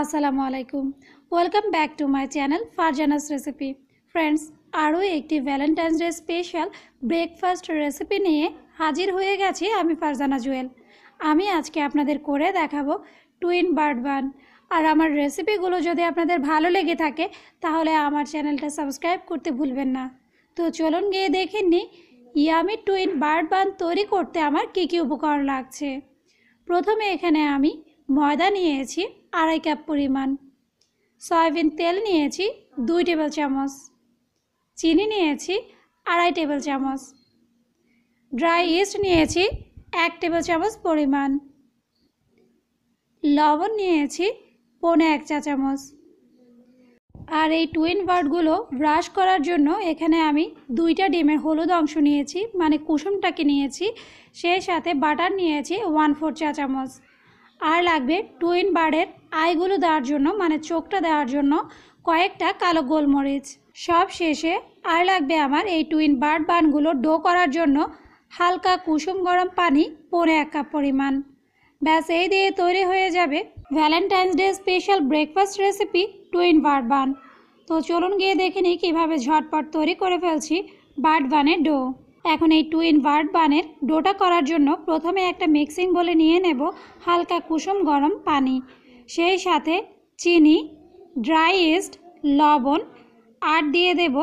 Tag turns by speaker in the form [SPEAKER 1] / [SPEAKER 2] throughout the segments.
[SPEAKER 1] আসসালামু আলাইকুম। Welcome back to my channel Farzana's recipe friends আরও একটি Valentine's day special breakfast recipe নিয়ে হাজির হয়ে গেছি আমি ফারজানা জুয়েল। আমি আজকে আপনাদের করে দেখাবো টুইন বার্ড বান আর আমার রেসিপিগুলো যদি আপনাদের ভালো লেগে থাকে, তাহলে আমার চ্যানেলটা সাবস্ক্রাইব করতে ভুলবেন না। তো চলুন গিয়ে দেখে নিই ইয়ামি টুইন বার্ড বান তৈরি করতে আমার কী কী উপকরণ লাগছে। প্রথমে এখানে আমি ময়দা নিয়েছি। আড়াই কাপ পরিমাণ। সয়াবিন তেল নিয়েছি দুই টেবিল চামচ। চিনি নিয়েছি আড়াই টেবিল চামচ। ড্রাই ইস্ট নিয়েছি এক টেবিল চামচ পরিমাণ। লবণ নিয়েছি পৌনে এক চা চামচ। আর এই টুইন বার্ডগুলো ব্রাশ করার জন্য এখানে আমি দুইটা ডিমের হলুদ অংশ নিয়েছি মানে কুসুমটাকে নিয়েছি, সেই সাথে বাটার নিয়েছি ওয়ান ফোর চা চামচ। আর লাগবে টুইন বার্ডের আইগুলো দেওয়ার জন্য মানে চোখটা দেওয়ার জন্য কয়েকটা কালো গোলমরিচ। সব শেষে আর লাগবে আমার এই টুইন বার্ড বানগুলো ডো করার জন্য হালকা কুসুম গরম পানি পরে এক কাপ পরিমাণ। ব্যাস, এই দিয়ে তৈরি হয়ে যাবে Valentine's day special breakfast recipe twin bird bun তো চলুন গিয়ে দেখে নিই কীভাবে ঝটপট তৈরি করে ফেলছি বার্ড বানের ডো। এখন এই টুইন বার্ড বানের ডোটা করার জন্য প্রথমে একটা মিক্সিং বলে নিয়ে নেব হালকা কুসুম গরম পানি। সেই সাথে চিনি ড্রাই ইস্ট লবণ, আর দিয়ে দেব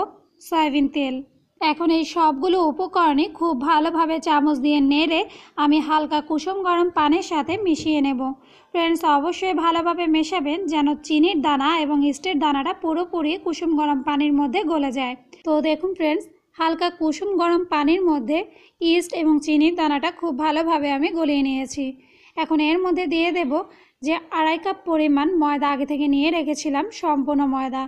[SPEAKER 1] সয়াবিন তেল। এখন এই সবগুলো উপকরণই খুব ভালোভাবে চামচ দিয়ে নেড়ে আমি হালকা কুসুম গরম পানির সাথে মিশিয়ে নেব। ফ্রেন্ডস অবশ্যই ভালোভাবে মেশাবেন যেন চিনির দানা এবং ইস্টের দানাটা পুরোপুরি কুসুম গরম পানির মধ্যে গলে যায়। তো দেখুন ফ্রেন্ডস হালকা কুসুম গরম পানির মধ্যে ইস্ট এবং চিনির দানাটা খুব ভালোভাবে আমি গলিয়ে নিয়েছি। এখন এর মধ্যে দিয়ে দেব যে আড়াই কাপ পরিমাণ ময়দা আগে থেকে নিয়ে রেখেছিলাম সম্পূর্ণ ময়দা।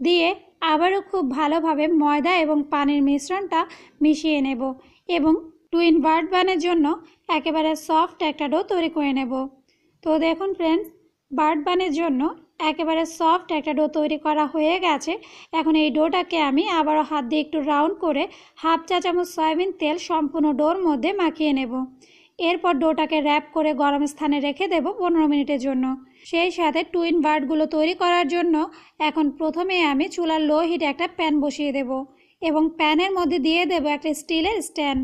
[SPEAKER 1] দিয়ে আবারও খুব ভালোভাবে ময়দা এবং পানির মিশ্রণটা মিশিয়ে নেব এবং টুইন বার্ড বানের জন্য একেবারে সফট একটা ডো তৈরি করে নেব। তো দেখুন ফ্রেন্ডস বার্ড বানের জন্য একেবারে সফট একটা ডো তৈরি করা হয়ে গেছে। এখন এই ডোটাকে আমি আবারও হাত দিয়ে একটু রাউন্ড করে হাফ চা চামচ সয়াবিন তেল সম্পূর্ণ ডোর মধ্যে মাখিয়ে নেব। এরপর ডোটাকে র্যাপ করে গরম স্থানে রেখে দেব পনেরো মিনিটের জন্য। সেই সাথে টুইন বার্ডগুলো তৈরি করার জন্য এখন প্রথমে আমি চুলার লো হিটে একটা প্যান বসিয়ে দেব এবং প্যানের মধ্যে দিয়ে দেব একটা স্টিলের স্ট্যান্ড।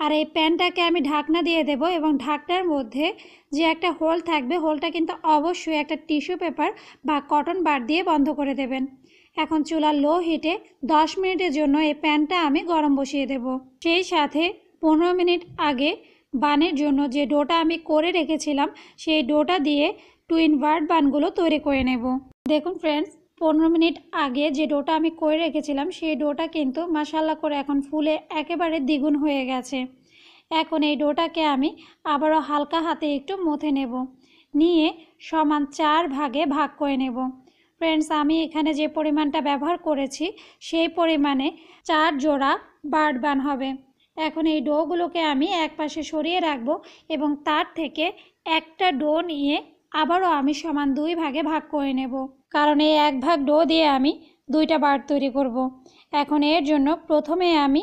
[SPEAKER 1] আর এই প্যানটাকে আমি ঢাকনা দিয়ে দেব এবং ঢাকনার মধ্যে যে একটা হোল থাকবে, হোলটা কিন্তু অবশ্যই একটা টিস্যু পেপার বা কটন বার দিয়ে বন্ধ করে দেবেন। এখন চুলার লো হিটে দশ মিনিটের জন্য এই প্যানটা আমি গরম বসিয়ে দেব। সেই সাথে পনেরো মিনিট আগে বানের জন্য যে ডোটা আমি করে রেখেছিলাম, সেই ডোটা দিয়ে টুইন বার্ড বানগুলো তৈরি করে নেব। দেখুন ফ্রেন্ডস পনেরো মিনিট আগে যে ডোটা আমি করে রেখেছিলাম, সেই ডোটা কিন্তু মাসাল্লা করে এখন ফুলে একেবারে দ্বিগুণ হয়ে গেছে। এখন এই ডোটাকে আমি আবারও হালকা হাতে একটু মথে নেব। নিয়ে সমান চার ভাগে ভাগ করে নেব। ফ্রেন্ডস আমি এখানে যে পরিমাণটা ব্যবহার করেছি, সেই পরিমাণে চার জোড়া বার্ড বান হবে। এখন এই ডোগুলোকে আমি এক পাশে সরিয়ে রাখব এবং তার থেকে একটা ডো নিয়ে আবারও আমি সমান দুই ভাগে ভাগ করে নেব। কারণ এই এক ভাগ ডো দিয়ে আমি দুইটা বার্ড তৈরি করব। এখন এর জন্য প্রথমে আমি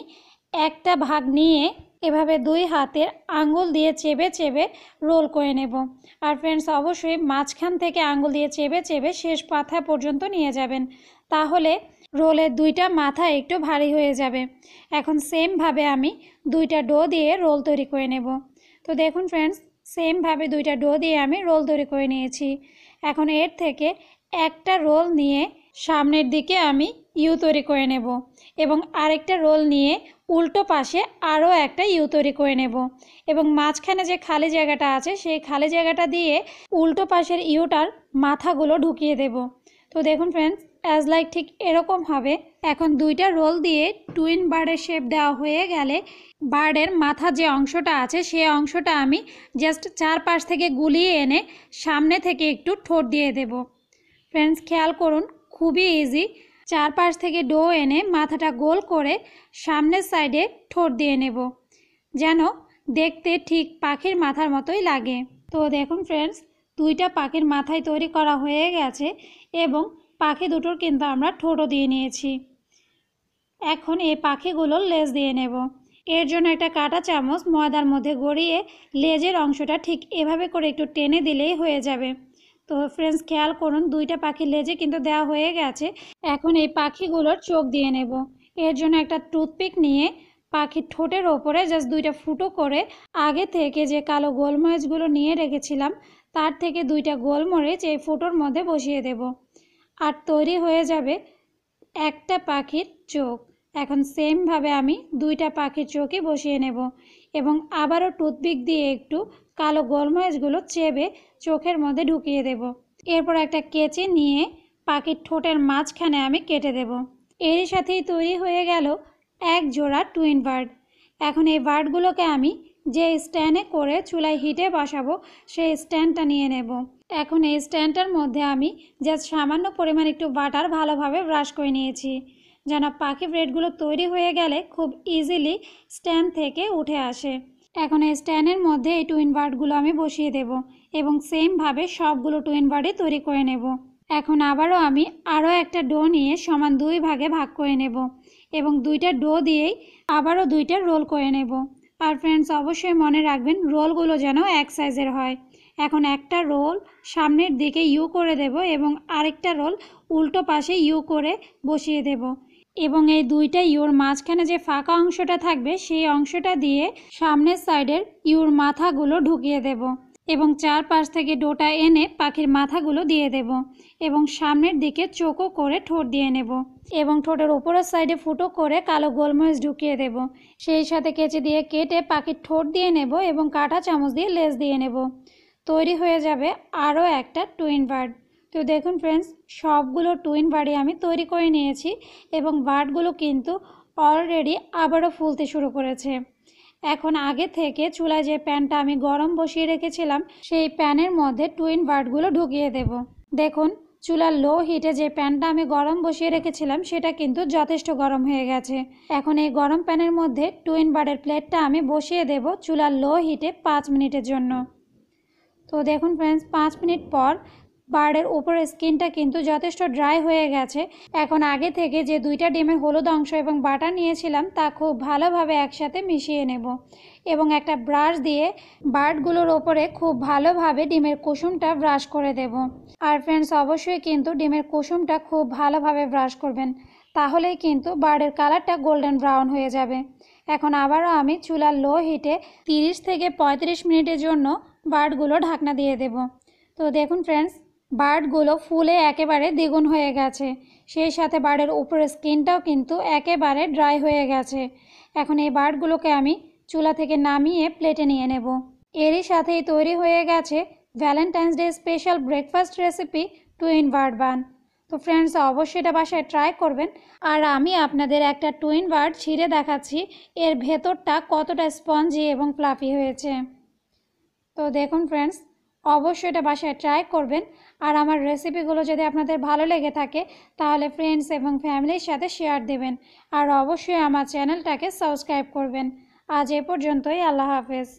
[SPEAKER 1] একটা ভাগ নিয়ে এভাবে দুই হাতের আঙ্গুল দিয়ে চেবে চেবে রোল করে নেব। আর ফ্রেন্ডস, অবশ্যই মাঝখান থেকে আঙ্গুল দিয়ে চেবে চেবে শেষ পাথা পর্যন্ত নিয়ে যাবেন। তাহলে রোলের দুইটা মাথা একটু ভারী হয়ে যাবে। এখন সেমভাবে আমি দুইটা ডো দিয়ে রোল তৈরি করে নেব। তো দেখুন ফ্রেন্ডস, সেমভাবে দুইটা ডো দিয়ে আমি রোল তৈরি করে নিয়েছি। এখন এর থেকে একটা রোল নিয়ে সামনের দিকে আমি ইউ তৈরি করে নেব এবং আরেকটা রোল নিয়ে উল্টো পাশে আরও একটা ইউ তৈরি করে নেব এবং মাঝখানে যে খালি জায়গাটা আছে, সেই খালি জায়গাটা দিয়ে উল্টো পাশের ইউটার মাথাগুলো ঢুকিয়ে দেব। তো দেখুন ফ্রেন্ডস অ্যাজ লাইক ঠিক এরকম হবে। এখন দুইটা রোল দিয়ে টুইন বার্ডের শেপ দেওয়া হয়ে গেলে বার্ডের মাথা যে অংশটা আছে সেই অংশটা আমি জাস্ট চারপাশ থেকে গুলিয়ে এনে সামনে থেকে একটু ঠোঁট দিয়ে দেব। ফ্রেন্ডস খেয়াল করুন, খুবই ইজি চারপাশ থেকে ডো এনে মাথাটা গোল করে সামনের সাইডে ঠোঁট দিয়ে নেব। যেন দেখতে ঠিক পাখির মাথার মতোই লাগে। তো দেখুন ফ্রেন্ডস দুইটা পাখির মাথায় তৈরি করা হয়ে গেছে এবং পাখি দুটোর কিন্তু আমরা ঠোঁটও দিয়ে নিয়েছি। এখন এই পাখিগুলোর লেজ দিয়ে নেব। এর জন্য একটা কাটা চামচ ময়দার মধ্যে গড়িয়ে লেজের অংশটা ঠিক এভাবে করে একটু টেনে দিলেই হয়ে যাবে। তো ফ্রেন্ডস খেয়াল করুন, দুইটা পাখির লেজে কিন্তু দেওয়া হয়ে গেছে। এখন এই পাখিগুলোর চোখ দিয়ে নেব। এর জন্য একটা টুথপিক নিয়ে পাখির ঠোঁটের ওপরে জাস্ট দুইটা ফুটো করে আগে থেকে যে কালো গোলমরিচগুলো নিয়ে রেখেছিলাম, তার থেকে দুইটা গোলমরিচ এই ফুটোর মধ্যে বসিয়ে দেব। আর তৈরি হয়ে যাবে একটা পাখির চোখ। এখন সেমভাবে আমি দুইটা পাখির চোখই বসিয়ে নেব এবং আবারও টুথপিক দিয়ে একটু কালো গোলমরিচগুলো চেবে চোখের মধ্যে ঢুকিয়ে দেব। এরপর একটা কেচি নিয়ে পাখির ঠোঁটের মাঝখানে আমি কেটে দেব। এরই সাথেই তৈরি হয়ে গেল এক জোড়া টুইন বার্ড এখন এই বার্ডগুলোকে আমি যে স্ট্যান্ডে করে চুলায় হিটে বসাবো, সেই স্ট্যান্ডটা নিয়ে নেব। এখন এই স্ট্যান্ডটার মধ্যে আমি জাস্ট সামান্য পরিমাণ একটু বাটার ভালোভাবে ব্রাশ করে নিয়েছি। যেন পাখি ব্রেডগুলো তৈরি হয়ে গেলে খুব ইজিলি স্ট্যান্ড থেকে উঠে আসে। এখন এই স্ট্যান্ডের মধ্যে এই টুইন বার্ডগুলো আমি বসিয়ে দেব এবং সেমভাবে সবগুলো টুইন বার্ডই তৈরি করে নেব। এখন আবারও আমি আরও একটা ডো নিয়ে সমান দুই ভাগে ভাগ করে নেব এবং দুইটা ডো দিয়েই আবারও দুইটা রোল করে নেব। আর ফ্রেন্ডস অবশ্যই মনে রাখবেন রোলগুলো যেন এক সাইজের হয়। এখন একটা রোল সামনের দিকে ইউ করে দেব এবং আরেকটা রোল উল্টো পাশে ইউ করে বসিয়ে দেব। এবং এই দুইটা ইউর মাঝখানে যে ফাঁকা অংশটা থাকবে, সেই অংশটা দিয়ে সামনের সাইডের ইউর মাথাগুলো ঢুকিয়ে দেব এবং চারপাশ থেকে ডোটা এনে পাখির মাথাগুলো দিয়ে দেব এবং সামনের দিকে চোখও করে ঠোঁট দিয়ে নেব এবং ঠোঁটের উপরের সাইডে ফুটো করে কালো গোলমরিচ ঢুকিয়ে দেব। সেই সাথে কেচি দিয়ে কেটে পাখির ঠোঁট দিয়ে নেব এবং কাঁটা চামচ দিয়ে লেজ দিয়ে নেব। তৈরি হয়ে যাবে আরও একটা টুইন বার্ড তো দেখুন ফ্রেন্ডস সবগুলো টুইন বার্ডই আমি তৈরি করে নিয়েছি এবং বার্ডগুলো কিন্তু অলরেডি আবারও ফুলতে শুরু করেছে। এখন আগে থেকে চুলায় যে প্যানটা আমি গরম বসিয়ে রেখেছিলাম, সেই প্যানের মধ্যে টুইন বার্ডগুলো ঢুকিয়ে দেব। দেখুন, চুলার লো হিটে যে প্যানটা আমি গরম বসিয়ে রেখেছিলাম, সেটা কিন্তু যথেষ্ট গরম হয়ে গেছে। এখন এই গরম প্যানের মধ্যে টুইন বার্ডের প্লেটটা আমি বসিয়ে দেব চুলার লো হিটে পাঁচ মিনিটের জন্য। তো দেখুন ফ্রেন্ডস পাঁচ মিনিট পর বার্ডের উপরের স্কিনটা কিন্তু যথেষ্ট ড্রাই হয়ে গেছে। এখন আগে থেকে যে দুইটা ডিমের হলুদ অংশ এবং বাটার নিয়েছিলাম, তা খুব ভালোভাবে একসাথে মিশিয়ে নেব। এবং একটা ব্রাশ দিয়ে বার্ডগুলোর ওপরে খুব ভালোভাবে ডিমের কুসুমটা ব্রাশ করে দেব। আর ফ্রেন্ডস অবশ্যই কিন্তু ডিমের কুসুমটা খুব ভালোভাবে ব্রাশ করবেন। তাহলেই কিন্তু বার্ডের কালারটা গোল্ডেন ব্রাউন হয়ে যাবে। এখন আবারও আমি চুলার লো হিটে 30 থেকে 35 মিনিটের জন্য বার্ডগুলো ঢাকনা দিয়ে দেব। তো দেখুন ফ্রেন্ডস বার্ডগুলো ফুলে একেবারে দ্বিগুণ হয়ে গেছে। সেই সাথে বার্ডের উপরের স্কিনটাও কিন্তু একেবারে ড্রাই হয়ে গেছে। এখন এই বার্ডগুলোকে আমি চুলা থেকে নামিয়ে প্লেটে নিয়ে নেব। এরই সাথেই তৈরি হয়ে গেছে Valentine's day special breakfast recipe twin bird bun তো ফ্রেন্ডস অবশ্যই এটা বাসায় ট্রাই করবেন। আর আমি আপনাদের একটা টুইন বার্ড ছিঁড়ে দেখাচ্ছি। এর ভেতরটা কতটা স্পঞ্জি এবং ফ্লাফি হয়েছে। তো দেখুন ফ্রেন্ডস অবশ্যই এটা বাসায় ট্রাই করবেন। আর আমার রেসিপিগুলো যদি আপনাদের ভালো লেগে থাকে, তাহলে ফ্রেন্ডস এবং ফ্যামিলির সাথে শেয়ার দেবেন। আর অবশ্যই আমার চ্যানেলটাকে সাবস্ক্রাইব করবেন। আজ এ পর্যন্তই, আল্লাহ হাফেজ।